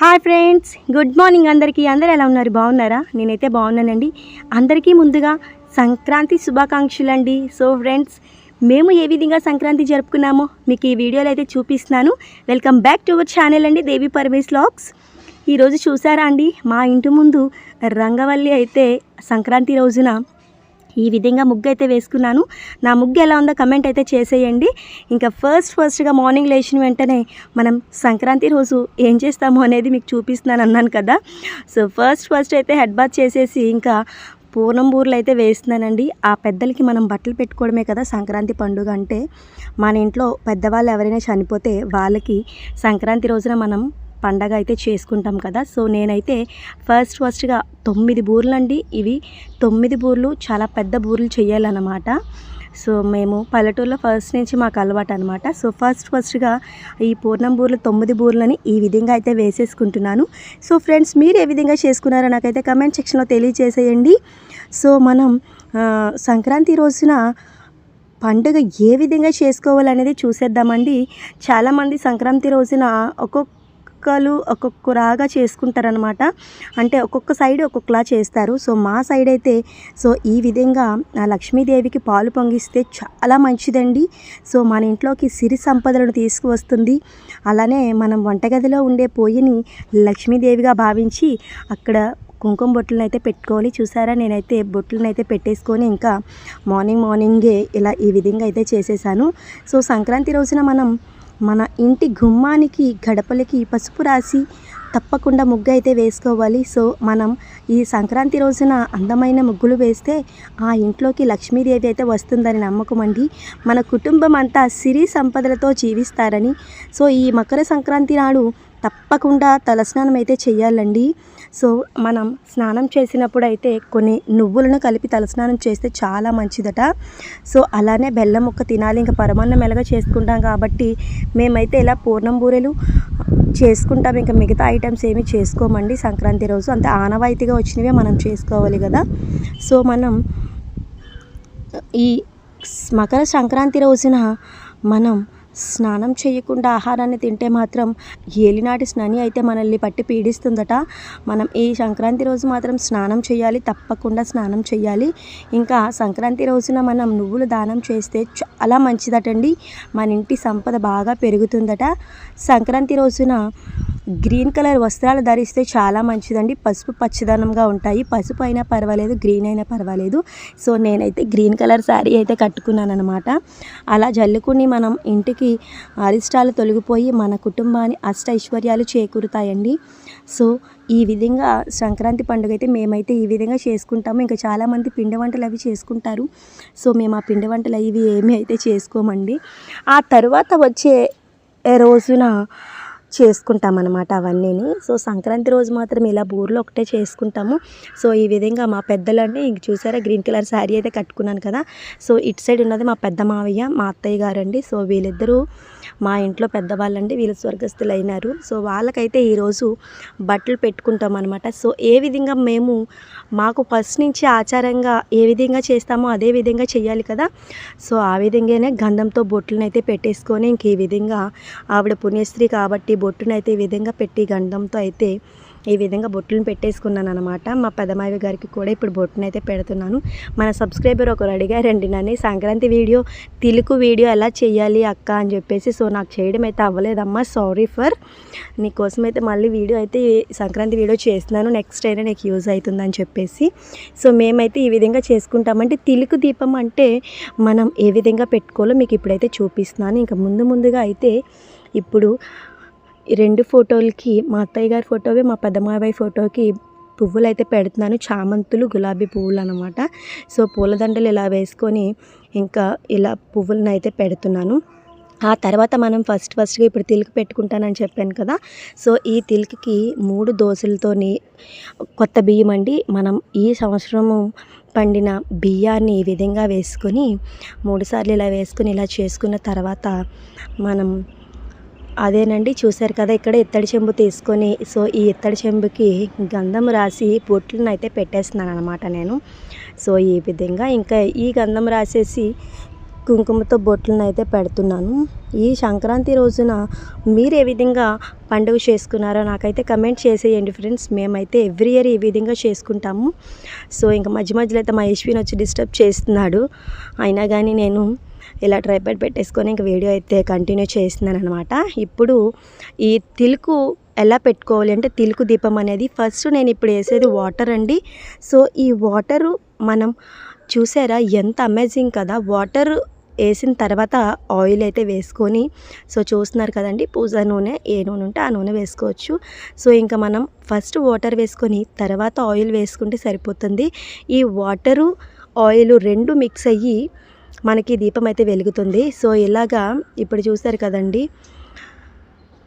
Hi friends good morning అందరికీ. అందరూ ఎలా ఉన్నారు? బాగున్నారా? నేనైతే బాగున్నానండి. అందరికీ ముందుగా సంక్రాంతి శుభాకాంక్షలు అండి సో ఫ్రెండ్స్ మేము ఏ విధంగా సంక్రాంతి జరుపుకున్నామో మీకు ఈ వీడియోలో అయితే చూపిస్తున్నాను. Welcome back to our channel అండి దేవి పరమేశ్ లాగ్స్ ఈరోజు చూసారా అండి మా ఇంటి ముందు రంగవల్లి అయితే సంక్రాంతి రోజున ఈ విధంగా ముగ్గు అయితే వేసుకున్నాను. నా ముగ్గు ఎలా ఉందో కమెంట్ అయితే చేసేయండి. ఇంకా ఫస్ట్ ఫస్ట్గా మార్నింగ్ లేచిన వెంటనే మనం సంక్రాంతి రోజు ఏం చేస్తాము అనేది మీకు చూపిస్తున్నాను అన్నాను కదా. సో ఫస్ట్ ఫస్ట్ అయితే హెడ్ బాత్ చేసేసి ఇంకా పూర్ణం బూరెలు అయితే వేస్తున్నానండి. ఆ పెద్దలకి మనం బట్టలు పెట్టుకోవడమే కదా సంక్రాంతి పండుగ అంటే. మన ఇంట్లో పెద్దవాళ్ళు ఎవరైనా చనిపోతే వాళ్ళకి సంక్రాంతి రోజున మనం పండగ అయితే చేసుకుంటాం కదా. సో నేనైతే ఫస్ట్ ఫస్ట్గా తొమ్మిది బూర్లండి అండి ఇవి. తొమ్మిది బూర్లు చాలా పెద్ద బూర్లు చేయాలన్నమాట సో మేము పల్లెటూరులో ఫస్ట్ నుంచి మాకు అలవాటు అనమాట సో ఫస్ట్ ఫస్ట్గా ఈ పూర్ణం బూరెలు తొమ్మిది బూర్లని ఈ విధంగా అయితే వేసేసుకుంటున్నాను. సో ఫ్రెండ్స్ మీరు ఏ విధంగా చేసుకున్నారో నాకైతే కమెంట్ సెక్షన్లో తెలియజేసేయండి. సో మనం సంక్రాంతి రోజున పండుగ ఏ విధంగా చేసుకోవాలనేది చూసేద్దామండి. చాలామంది సంక్రాంతి రోజున ఒక్కొక్కరు ఒక్కొక్కలాగా చేసుకుంటారనమాట అంటే ఒక్కొక్క సైడ్ ఒక్కొక్కలా చేస్తారు. సో మా సైడ్ అయితే సో ఈ విధంగా ఆ లక్ష్మీదేవికి పాలు పొంగిస్తే చాలా మంచిదండి. సో మన ఇంట్లోకి సిరి సంపదలను తీసుకువస్తుంది. అలానే మనం వంటగదిలో ఉండే పొయ్యిని లక్ష్మీదేవిగా భావించి అక్కడ కుంకుమ బొట్లను అయితే పెట్టుకోవాలి. చూసారా? నేనైతే బొట్లను అయితే పెట్టేసుకొని ఇంకా మార్నింగ్ మార్నింగే ఇలా ఈ విధంగా అయితే చేసేసాను. సో సంక్రాంతి రోజున మనం మన ఇంటి గుమ్మానికి గడపలకి పసుపు రాసి తప్పకుండా ముగ్గు అయితే వేసుకోవాలి. సో మనం ఈ సంక్రాంతి రోజున అందమైన ముగ్గులు వేస్తే ఆ ఇంట్లోకి లక్ష్మీదేవి అయితే వస్తుందని నమ్మకం అండి. మన కుటుంబం అంతా సిరి సంపదలతో జీవిస్తారని. సో ఈ మకర సంక్రాంతి నాడు తప్పకుండా తలస్నానం అయితే చేయాలండి సో మనం స్నానం చేసినప్పుడు అయితే కొన్ని నువ్వులను కలిపి తలస్నానం చేస్తే చాలా మంచిదట. సో అలానే బెల్లం ముక్క తినాలి. ఇంకా పరమాన్నం ఎలాగ చేసుకుంటాం కాబట్టి మేమైతే ఇలా పూర్ణం బూరెలు చేసుకుంటాం. ఇంకా మిగతా ఐటమ్స్ ఏమి చేసుకోమండి. సంక్రాంతి రోజు అంతే ఆనవాయితీగా వచ్చినవే మనం చేసుకోవాలి కదా. సో మనం ఈ మకర సంక్రాంతి రోజున మనం స్నానం చేయకుండా ఆహారాన్ని తింటే మాత్రం ఏలినాటి స్నాని అయితే మనల్ని పట్టి పీడిస్తుందట. మనం ఈ సంక్రాంతి రోజు మాత్రం స్నానం చేయాలి తప్పకుండా స్నానం చేయాలి. ఇంకా సంక్రాంతి రోజున మనం నువ్వులు దానం చేస్తే చాలా మంచిదటండి. మన ఇంటి సంపద బాగా పెరుగుతుందట. సంక్రాంతి రోజున గ్రీన్ కలర్ వస్త్రాలు ధరిస్తే చాలా మంచిదండి. పసుపు పచ్చదనంగా ఉంటాయి. పసుపు అయినా పర్వాలేదు గ్రీన్ అయినా పర్వాలేదు. సో నేనైతే గ్రీన్ కలర్ శారీ అయితే కట్టుకున్నాను అనమాట అలా జల్లుకుని మనం ఇంటికి అరిష్టాలు తొలగిపోయి మన కుటుంబాన్ని అష్ట ఐశ్వర్యాలు చేకూరుతాయండి. సో ఈ విధంగా సంక్రాంతి పండుగ అయితే మేమైతే ఈ విధంగా చేసుకుంటాము. ఇంకా చాలామంది పిండి వంటలు అవి చేసుకుంటారు. సో మేము ఆ పిండి వంటలు అవి ఏమీ అయితే చేసుకోమండి. ఆ తర్వాత వచ్చే రోజున చేసుకుంటామన్నమాట అవన్నీని. సో సంక్రాంతి రోజు మాత్రం ఇలా బూర్లో ఒకటే చేసుకుంటాము. సో ఈ విధంగా మా పెద్దలండి ఇంక చూసారా గ్రీన్ కలర్ శారీ అయితే కట్టుకున్నాను కదా. సో ఇటు సైడ్ ఉన్నది మా పెద్ద మావయ్య మా అత్తయ్య గారండి. సో వీళ్ళిద్దరూ మా ఇంట్లో పెద్దవాళ్ళండి వీళ్ళు స్వర్గస్థులు అయినారు సో వాళ్ళకైతే ఈరోజు బట్టలు పెట్టుకుంటాం అనమాట సో ఏ విధంగా మేము మాకు ఫస్ట్ నుంచి ఆచారంగా ఏ విధంగా చేస్తామో అదే విధంగా చేయాలి కదా. సో ఆ విధంగానే గంధంతో బొట్లను అయితే పెట్టేసుకొని ఇంక ఈ విధంగా ఆవిడ పుణ్యస్త్రీ కాబట్టి బొట్టునైతే ఈ విధంగా పెట్టి గంధంతో అయితే ఈ విధంగా బొట్లను పెట్టేసుకున్నాను అనమాట మా పెదమావి గారికి కూడా ఇప్పుడు బొట్టును అయితే పెడుతున్నాను. మన సబ్స్క్రైబర్ ఒకరు అడిగారండి నన్ను సంక్రాంతి వీడియో తెలుగు వీడియో ఎలా చేయాలి అక్క? అని చెప్పేసి సో నాకు చేయడం అయితే అవ్వలేదమ్మా సారీ ఫర్ నీకోసం అయితే మళ్ళీ వీడియో అయితే సంక్రాంతి వీడియో చేస్తున్నాను నెక్స్ట్ అయినా నీకు యూజ్ అవుతుందని చెప్పేసి. సో మేమైతే ఈ విధంగా చేసుకుంటామంటే తిలుకు దీపం అంటే మనం ఏ విధంగా పెట్టుకోవాలో మీకు ఇప్పుడైతే చూపిస్తున్నాను. ఇంకా ముందు ముందుగా అయితే ఇప్పుడు రెండు ఫోటోలకి మా అత్తయ్య గారి ఫోటోవి మా పెద్దమాబాయి ఫోటోకి పువ్వులు అయితే పెడుతున్నాను. చామంతులు గులాబీ పువ్వులు అనమాట సో పూలదండలు ఇలా వేసుకొని ఇంకా ఇలా పువ్వులను అయితే పెడుతున్నాను. ఆ తర్వాత మనం ఫస్ట్ ఫస్ట్గా ఇప్పుడు తిలక పెట్టుకుంటానని చెప్పాను కదా. సో ఈ తిలకకి మూడు దోశలతోని కొత్త బియ్యం అండి. మనం ఈ సంవత్సరము పండిన బియ్యాన్ని ఈ విధంగా వేసుకొని మూడుసార్లు ఇలా వేసుకొని ఇలా చేసుకున్న తర్వాత మనం అదేనండి చూశారు కదా ఇక్కడ ఇత్తడి చెంబు తీసుకొని సో ఈ ఇత్తడి చెంబుకి గంధం రాసి పొట్లను అయితే పెట్టేస్తున్నాను అనమాట నేను. సో ఈ విధంగా ఇంకా ఈ గంధం రాసేసి కుంకుమతో బొట్లను అయితే పెడుతున్నాను. ఈ సంక్రాంతి రోజున మీరు ఏ విధంగా పండుగ చేసుకున్నారో నాకైతే కమెంట్ చేసేయండి ఫ్రెండ్స్. మేమైతే ఎవ్రీ ఇయర్ ఈ విధంగా చేసుకుంటాము. సో ఇంకా మధ్య మధ్యలో అయితే మా యశ్విన్ వచ్చి డిస్టర్బ్ చేస్తున్నాడు. అయినా కానీ నేను ఇలా ట్రైపాడ్ పెట్టేసుకొని ఇంక వీడియో అయితే కంటిన్యూ చేస్తున్నాను అనమాట ఇప్పుడు ఈ తిలుకు ఎలా పెట్టుకోవాలి అంటే తిలుకు దీపం అనేది ఫస్ట్ నేను ఇప్పుడు వేసేది వాటర్ అండి. సో ఈ వాటరు మనం చూసారా ఎంత అమేజింగ్ కదా. వాటర్ వేసిన తర్వాత ఆయిల్ అయితే వేసుకొని సో చూస్తున్నారు కదండి పూజ నూనె ఏ నూనె ఉంటే ఆ నూనె వేసుకోవచ్చు. సో ఇంకా మనం ఫస్ట్ వాటర్ వేసుకొని తర్వాత ఆయిల్ వేసుకుంటే సరిపోతుంది. ఈ వాటరు ఆయిల్ రెండు మిక్స్ అయ్యి మనకి దీపం అయితే వెలుగుతుంది. సో ఇలాగా ఇప్పుడు చూసారు కదండి.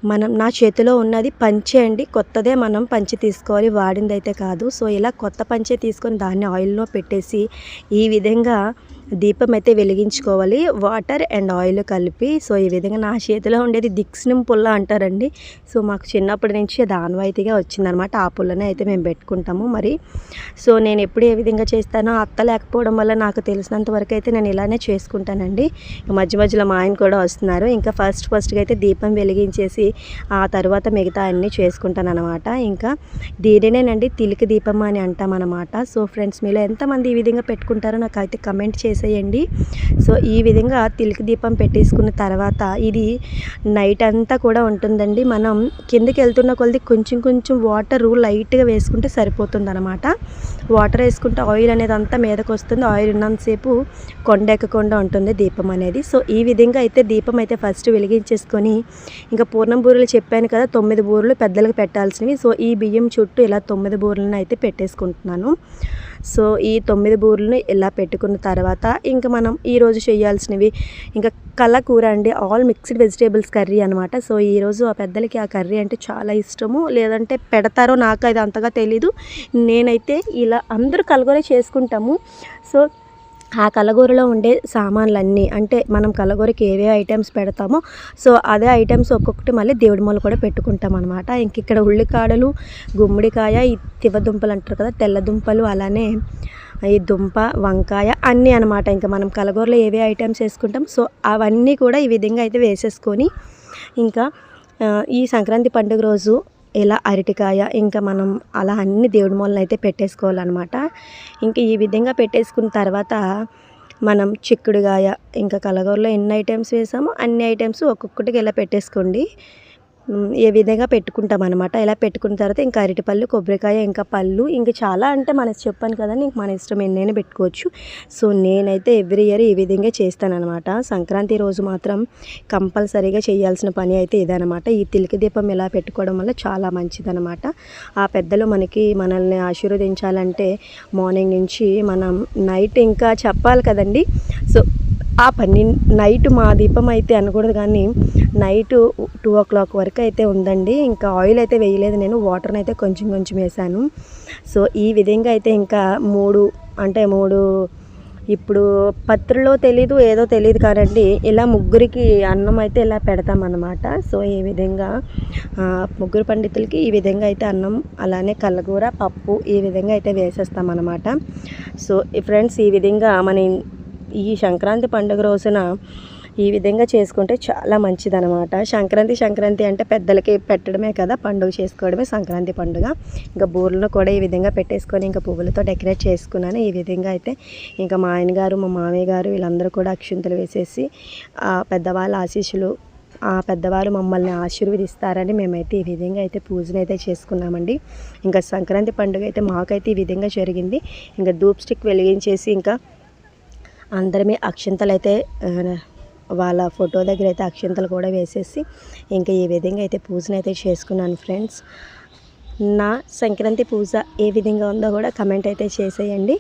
మనం నా చేతిలో ఉన్నది పంచే అండి. కొత్తదే మనం పంచె తీసుకోవాలి. వాడిందైతే కాదు. సో ఇలా కొత్త పంచే తీసుకొని దాన్ని ఆయిల్లో పెట్టేసి ఈ విధంగా దీపం అయితే వెలిగించుకోవాలి. వాటర్ అండ్ ఆయిల్ కలిపి సో ఈ విధంగా నా చేతిలో ఉండేది దిక్స్నం పుల్ల అంటారండి. సో మాకు చిన్నప్పటి నుంచి అది ఆనవాయితీగా వచ్చిందనమాట. ఆ పుల్లనే అయితే మేము పెట్టుకుంటాము మరి. సో నేను ఎప్పుడు ఏ విధంగా చేస్తానో అత్త లేకపోవడం వల్ల నాకు తెలిసినంత వరకు అయితే నేను ఇలానే చేసుకుంటానండి. మధ్య మధ్యలో మా ఆయన కూడా వస్తున్నారు. ఇంకా ఫస్ట్ ఫస్ట్గా అయితే దీపం వెలిగించేసి ఆ తర్వాత మిగతా అన్నీ చేసుకుంటాను అనమాట ఇంకా దీనినేనండి తిలికి దీపం అని అంటాం అనమాట సో ఫ్రెండ్స్ మీలో ఎంతమంది ఈ విధంగా పెట్టుకుంటారో నాకు అయితే కమెంట్ చేసేయండి. సో ఈ విధంగా తిలికి దీపం పెట్టేసుకున్న తర్వాత ఇది నైట్ అంతా కూడా ఉంటుందండి. మనం కిందకి వెళ్తున్న కొలది కొంచెం కొంచెం వాటర్ లైట్గా వేసుకుంటే సరిపోతుంది అనమాట వాటర్ వేసుకుంటే ఆయిల్ అనేది అంతా మీదకు వస్తుంది ఆయిల్ ఉన్నంతసేపు కొండ ఎక్కకుండా ఉంటుంది దీపం అనేది. సో ఈ విధంగా అయితే దీపం అయితే ఫస్ట్ వెలిగించేసుకొని ఇంకా పూర్ణం బూరెలు చెప్పాను కదా తొమ్మిది బూరెలు పెద్దలకు పెట్టాల్సినవి. సో ఈ బియ్యం చుట్టూ ఇలా తొమ్మిది బూరెలను అయితే పెట్టేసుకుంటున్నాను. సో ఈ తొమ్మిది బూరెలను ఇలా పెట్టుకున్న తర్వాత ఇంకా మనం ఈరోజు చేయాల్సినవి ఇంకా కళ్ళ కూర అండి ఆల్ మిక్స్డ్ వెజిటేబుల్స్ కర్రీ అనమాట సో ఈరోజు ఆ పెద్దలకి ఆ కర్రీ అంటే చాలా ఇష్టము. లేదంటే పెడతారో నాకు అది అంతగా తెలీదు. నేనైతే ఇలా అందరూ కలగొరే చేసుకుంటాము. సో ఆ కలగూరలో ఉండే సామాన్లన్నీ అంటే మనం కలగూరకి ఏవే ఐటమ్స్ పెడతామో సో అదే ఐటమ్స్ ఒక్కొక్కటి మళ్ళీ దేవుడి మూల కూడా పెట్టుకుంటాం అనమాట ఇంక ఇక్కడ ఉల్లికాడలు గుమ్మడికాయ ఈ తివ అంటారు కదా తెల్లదుంపలు అలానే ఈ దుంప వంకాయ అన్నీ అనమాట ఇంకా మనం కలగూరలో ఏవే ఐటమ్స్ వేసుకుంటాం సో అవన్నీ కూడా ఈ విధంగా అయితే వేసేసుకొని ఇంకా ఈ సంక్రాంతి పండుగ రోజు ఇలా అరటికాయ ఇంకా మనం అలా అన్ని దేవుడి మూలన అయితే పెట్టేసుకోవాలన్నమాట. ఇంకా ఈ విధంగా పెట్టేసుకున్న తర్వాత మనం చిక్కుడుగాయ ఇంకా కలగూరలో ఎన్ని ఐటమ్స్ వేసామో అన్ని ఐటమ్స్ ఒక్కొక్కటికి ఇలా పెట్టేసుకోండి. ఏ విధంగా పెట్టుకుంటాం అనమాట ఇలా పెట్టుకున్న తర్వాత ఇంకా అరటిపళ్ళు కొబ్బరికాయ ఇంకా పళ్ళు ఇంకా చాలా అంటే మనకి చెప్పాను కదండి ఇంక మన ఇష్టం ఎన్నైనా పెట్టుకోవచ్చు. సో నేనైతే ఎవ్రీ ఇయర్ ఈ విధంగా చేస్తానమాట సంక్రాంతి రోజు మాత్రం కంపల్సరీగా చేయాల్సిన పని అయితే ఇదనమాట ఈ తిలికి దీపం ఇలా పెట్టుకోవడం వల్ల చాలా మంచిదనమాట ఆ పెద్దలు మనకి మనల్ని ఆశీర్వదించాలంటే మార్నింగ్ నుంచి మనం నైట్ ఇంకా చెప్పాలి కదండి. సో ఆ పని నైట్ మా దీపం అయితే అనకూడదు కానీ నైట్ టూ ఓ క్లాక్ వరకు అయితే ఉందండి. ఇంకా ఆయిల్ అయితే వేయలేదు నేను వాటర్ని అయితే కొంచెం కొంచెం వేసాను. సో ఈ విధంగా అయితే ఇంకా మూడు అంటే మూడు ఇప్పుడు పత్రిలో తెలీదు ఏదో తెలియదు కాదండి. ఇలా ముగ్గురికి అన్నం అయితే ఇలా పెడతామన్నమాట. సో ఈ విధంగా ముగ్గురు పండితులకి ఈ విధంగా అయితే అన్నం అలానే కల్లగూర పప్పు ఈ విధంగా అయితే వేసేస్తామన్నమాట. సో ఈ ఫ్రెండ్స్ ఈ విధంగా మన ఈ సంక్రాంతి పండుగ రోజున ఈ విధంగా చేసుకుంటే చాలా మంచిదనమాట సంక్రాంతి సంక్రాంతి అంటే పెద్దలకి పెట్టడమే కదా పండుగ చేసుకోవడమే సంక్రాంతి పండుగ. ఇంకా బూరలను కూడా ఈ విధంగా పెట్టేసుకొని ఇంకా పువ్వులతో డెకరేట్ చేసుకున్నాను. ఈ విధంగా అయితే ఇంకా మా ఆయన గారు మా మామయ్య గారు వీళ్ళందరూ కూడా అక్షింతలు వేసేసి పెద్దవాళ్ళ ఆశీస్సులు ఆ పెద్దవారు మమ్మల్ని ఆశీర్వదిస్తారని మేమైతే ఈ విధంగా అయితే పూజను అయితే చేసుకున్నామండి. ఇంకా సంక్రాంతి పండుగ అయితే మాకైతే ఈ విధంగా జరిగింది. ఇంకా ధూప్ స్టిక్ వెలిగించేసి ఇంకా అందరమే అక్షింతలు అయితే వాళ్ళ ఫోటో దగ్గర అయితే అక్షింతలు కూడా వేసేసి ఇంకా ఈ విధంగా అయితే పూజను అయితే చేసుకున్నాను ఫ్రెండ్స్. నా సంక్రాంతి పూజ ఏ విధంగా ఉందో కూడా కమెంట్ అయితే చేసేయండి.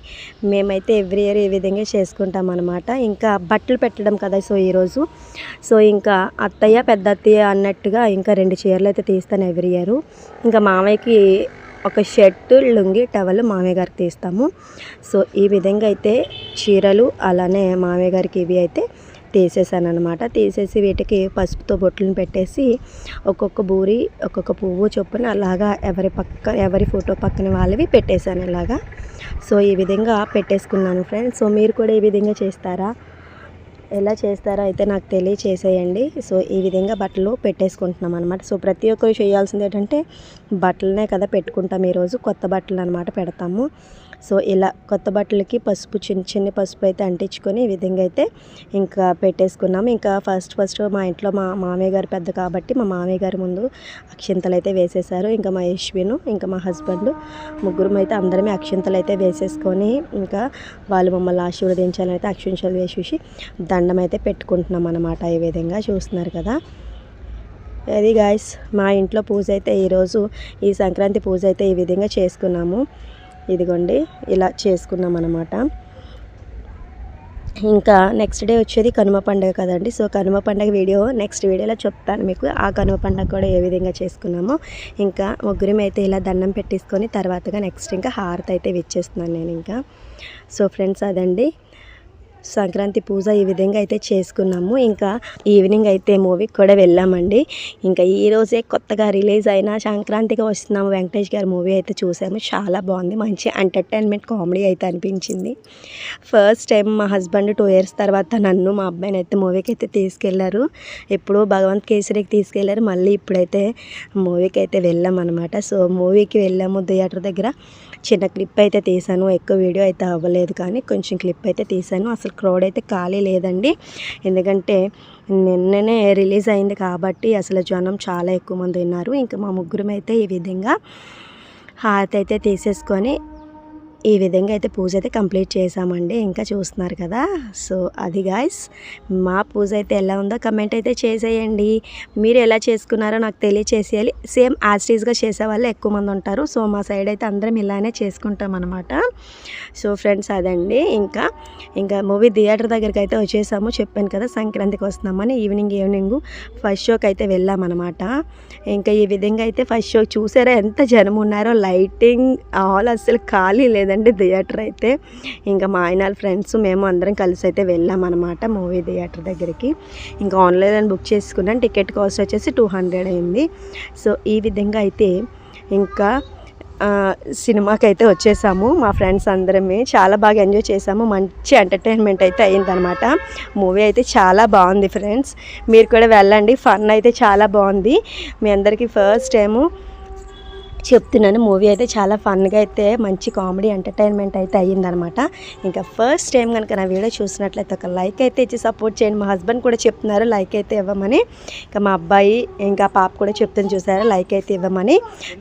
మేమైతే ఎవ్రీ ఇయర్ ఈ విధంగా చేసుకుంటాం అనమాట ఇంకా బట్టలు పెట్టడం కదా సో ఈరోజు సో ఇంకా అత్తయ్య పెద్ద అత్తయ్య అన్నట్టుగా ఇంకా రెండు చీరలు అయితే తీస్తాను ఎవ్రీ ఇయర్. ఇంకా మామయ్యకి ఒక షర్టు లుంగి టవల్ మామయ్య గారికి తీస్తాము. సో ఈ విధంగా అయితే చీరలు అలానే మామయ్య గారికి ఇవి అయితే తీసేసాను అనమాట తీసేసి వీటికి పసుపుతో బొట్లను పెట్టేసి ఒక్కొక్క బూరి ఒక్కొక్క పువ్వు చొప్పున అలాగా ఎవరి పక్క ఎవరి ఫోటో పక్కన వాళ్ళవి పెట్టేశాను ఇలాగా. సో ఈ విధంగా పెట్టేసుకున్నాను ఫ్రెండ్స్. సో మీరు కూడా ఈ విధంగా చేస్తారా? ఎలా చేస్తారో అయితే నాకు తెలియచేసేయండి. సో ఈ విధంగా బట్టలు పెట్టేసుకుంటున్నాం అనమాట సో ప్రతి ఒక్కరు చేయాల్సింది ఏంటంటే బట్టలనే కదా పెట్టుకుంటాం ఈరోజు. కొత్త బట్టలు అనమాట పెడతాము. సో ఇలా కొత్త బట్టలకి పసుపు చిన్న చిన్న పసుపు అయితే అంటించుకొని ఈ విధంగా అయితే ఇంకా పెట్టేసుకున్నాము. ఇంకా ఫస్ట్ ఫస్ట్ మా ఇంట్లో మా మామయ్య గారు పెద్ద కాబట్టి మా మామయ్య గారి ముందు అక్షింతలు అయితే వేసేసారు. ఇంకా మా యశ్విను ఇంకా మా హస్బెండ్ ముగ్గురం అయితే అందరమే అక్షింతలు అయితే వేసేసుకొని ఇంకా వాళ్ళు మమ్మల్ని ఆశీర్వదించాలని అయితే అక్షింతలు వేసేసి దండం అయితే పెట్టుకుంటున్నాం అనమాట ఈ విధంగా చూస్తున్నారు కదా. అది గాయస్ మా ఇంట్లో పూజ అయితే ఈరోజు ఈ సంక్రాంతి పూజ అయితే ఈ విధంగా చేసుకున్నాము. ఇదిగోండి ఇలా చేసుకున్నాం అనమాట ఇంకా నెక్స్ట్ డే వచ్చేది కనుమ పండుగ కదండి. సో కనుమ పండుగ వీడియో నెక్స్ట్ వీడియోలో చెప్తాను మీకు. ఆ కనుమ పండుగ కూడా ఏ విధంగా చేసుకున్నామో. ఇంకా ముగ్గురం అయితే ఇలా దండం పెట్టేసుకొని తర్వాతగా నెక్స్ట్ ఇంకా హారతి అయితే విచ్చేస్తున్నాను నేను ఇంకా. సో ఫ్రెండ్స్ అదండి. సంక్రాంతి పూజ ఈ విధంగా అయితే చేసుకున్నాము. ఇంకా ఈవినింగ్ అయితే మూవీకి కూడా వెళ్ళామండి. ఇంకా ఈ రోజే కొత్తగా రిలీజ్ అయిన సంక్రాంతికి వస్తున్నాము వెంకటేష్ గారి మూవీ అయితే చూసాము. చాలా బాగుంది. మంచి ఎంటర్టైన్మెంట్ కామెడీ అయితే అనిపించింది. ఫస్ట్ టైం మా హస్బెండ్ టూ ఇయర్స్ తర్వాత నన్ను మా అబ్బాయిని అయితే మూవీకి అయితే తీసుకెళ్ళారు. ఎప్పుడూ భగవంత్ కేసరికి తీసుకెళ్ళారు. మళ్ళీ ఇప్పుడైతే మూవీకి అయితే వెళ్ళాం అనమాట సో మూవీకి వెళ్ళాము థియేటర్ దగ్గర. చిన్న క్లిప్ అయితే తీసాను ఎక్కువ వీడియో అయితే అవ్వలేదు కానీ కొంచెం క్లిప్ అయితే తీసాను అసలు క్రౌడ్ అయితే ఖాళీ లేదండి. ఎందుకంటే నిన్ననే రిలీజ్ అయింది కాబట్టి అసలు జనం చాలా ఎక్కువ మంది ఉన్నారు. ఇంకా మా ముగ్గురం అయితే ఈ విధంగా హారతి అయితే తీసేసుకొని ఈ విధంగా అయితే పూజ అయితే కంప్లీట్ చేసామండి ఇంకా చూస్తున్నారు కదా. సో అది గాయస్ మా పూజ అయితే ఎలా ఉందో కమెంట్ అయితే చేసేయండి. మీరు ఎలా చేసుకున్నారో నాకు తెలియచేసేయాలి. సేమ్ యాస్టీస్గా చేసే వాళ్ళు ఎక్కువ మంది ఉంటారు. సో మా సైడ్ అయితే అందరం ఇలానే చేసుకుంటాం అనమాట సో ఫ్రెండ్స్ అదండి. ఇంకా ఇంకా మూవీ థియేటర్ దగ్గరికి అయితే వచ్చేసాము. చెప్పాను కదా సంక్రాంతికి వస్తున్నామని ఈవినింగ్ ఈవినింగ్ ఫస్ట్ షోకి అయితే వెళ్ళామన్నమాట ఇంకా ఈ విధంగా అయితే ఫస్ట్ షో చూసారా ఎంత జనం ఉన్నారో. లైటింగ్ ఆల్ అసలు ఖాళీ లేదండి. థియేటర్ అయితే. ఇంకా మా ఆయన ఫ్రెండ్స్ మేము అందరం కలిసి అయితే వెళ్ళామన్నమాట మూవీ థియేటర్ దగ్గరికి. ఇంకా ఆన్లైన్ బుక్ చేసుకున్నాను టికెట్ కాస్ట్ వచ్చేసి టూ హండ్రెడ్ అయింది. సో ఈ విధంగా అయితే ఇంకా సినిమాకి అయితే వచ్చేసాము. మా ఫ్రెండ్స్ అందరమే చాలా బాగా ఎంజాయ్ చేసాము. మంచి ఎంటర్టైన్మెంట్ అయితే అయిందనమాట మూవీ అయితే చాలా బాగుంది ఫ్రెండ్స్. మీరు కూడా వెళ్ళండి. ఫన్ అయితే చాలా బాగుంది. మీ అందరికీ ఫస్ట్ టైము చెప్తున్నాను. మూవీ అయితే చాలా ఫన్గా అయితే మంచి కామెడీ ఎంటర్టైన్మెంట్ అయితే అయ్యిందనమాట. ఇంకా ఫస్ట్ టైం కనుక నా వీడియో చూసినట్లయితే ఒక లైక్ అయితే ఇచ్చి సపోర్ట్ చేయండి. మా హస్బెండ్ కూడా చెప్తున్నారు లైక్ అయితే ఇవ్వమని. ఇంకా మా అబ్బాయి ఇంకా పాప కూడా చెప్తుంది చూసారా లైక్ అయితే ఇవ్వమని.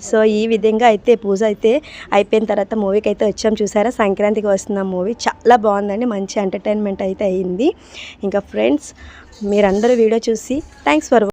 సో ఈ విధంగా అయితే పూజ అయితే అయిపోయిన తర్వాత మూవీకి అయితే వచ్చాం చూసారా. సంక్రాంతికి వస్తున్న మూవీ చాలా బాగుందండి. మంచి ఎంటర్టైన్మెంట్ అయితే అయ్యింది. ఇంకా ఫ్రెండ్స్ మీరందరూ వీడియో చూసి థ్యాంక్స్ ఫర్